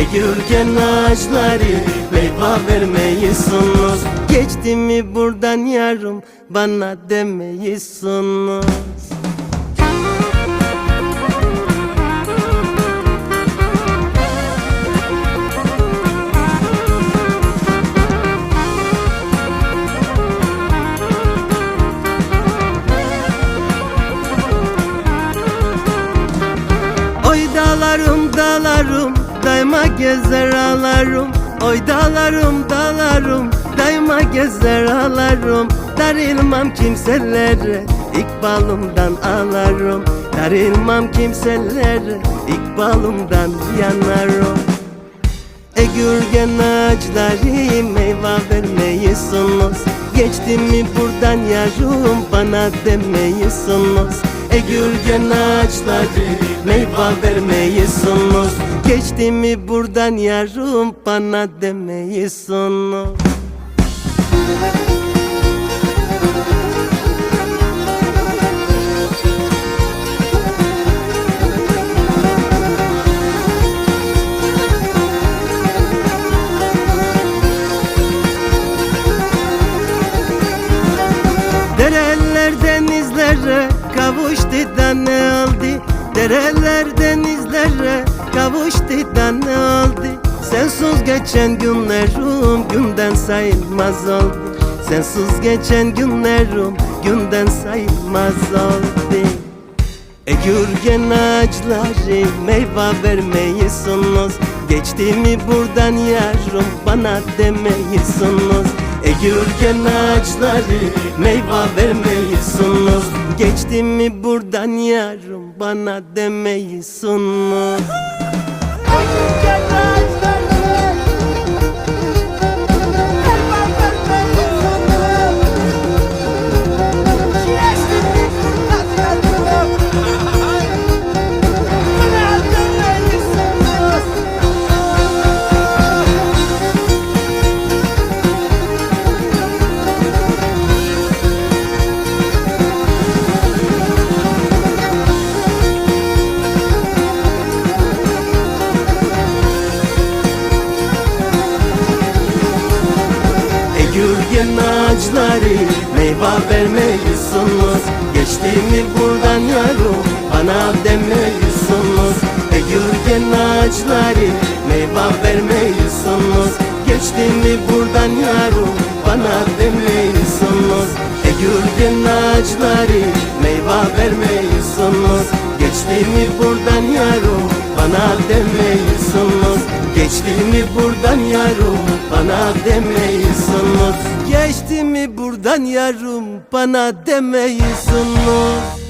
Eğirgen ağaçları meyve vermiyorsunuz Geçti mi buradan yarım bana demiyorsunuz Oy dağlarım dağlarım daima gezer ağlarım Oy dağlarım dağlarım. Daima gezer ağlarım Darılmam kimselere ikbalımdan ağlarım. Darılmam kimselere ikbalımdan yanarım. Egürgen ağaçları meyve vermeyisunuz Geçti mi buradan yarım bana demeyisunuz Egürgen ağaçları meyve vermeyisunuz. Geçti mi buradan yarım bana demeyisunuz. Dereler kavuştu da ne oldu Dereler denizlere. Kavuştu da ne oldu Sensiz geçen günlerim günden sayılmaz oldu. Sensiz geçen günlerim günden sayılmaz oldu. Egürgen ağaçları meyve vermeyisunuz Geçti mi buradan yarım bana demeyisunuz Egürgen ağaçları meyve vermeyisunuz Geçti mi buradan yarım bana demeyisunuz Egürgen ağaçları meyve vermeyisunuz Geçti mi buradan yarım bana demeyisunuz Egürgen ağaçları meyve vermeyisunuz Geçti mi buradan yarım bana demeyisunuz Egürgen ağaçları meyve vermeyisunuz Geçti mi buradan yarım bana demeyisunuz Geçti mi buradan yarım bana demeyisunuz Geçti mi buradan yarım bana demeyisunuz